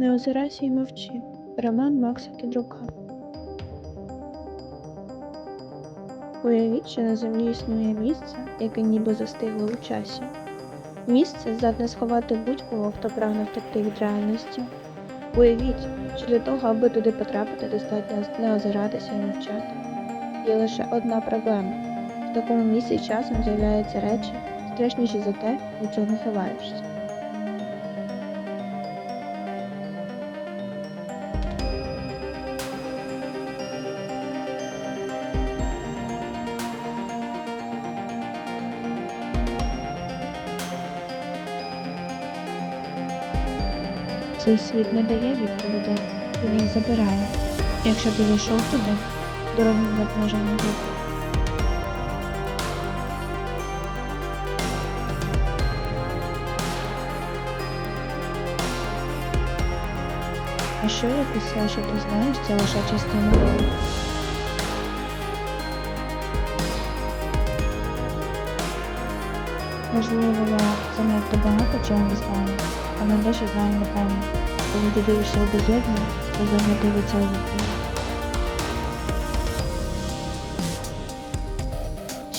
Не озирайся і мовчи. Роман Макса Кідрука. Уявіть, що на землі існує місце, яке ніби застигло у часі. Місце здатне сховати будь-кого, хто прагне втекти від реальності. Уявіть, що для того, аби туди потрапити, достатньо не озиратися і мовчати. Є лише одна проблема. В такому місці часом з'являються речі, страшніші за те, від чого ховаєшся. Цей світ не дає відповідей, він їх забирає. Якщо ти зайшов туди, дороги назад може не бути. А що як усе, що ти знаєш, це лише частина Можливо, я занадто багато чого не знаю, але дещо знаю напевно. Коли ти дивишся у то завжди дивиться у.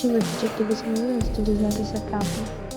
Чи вистачить тобі сміливості дізнатися правду?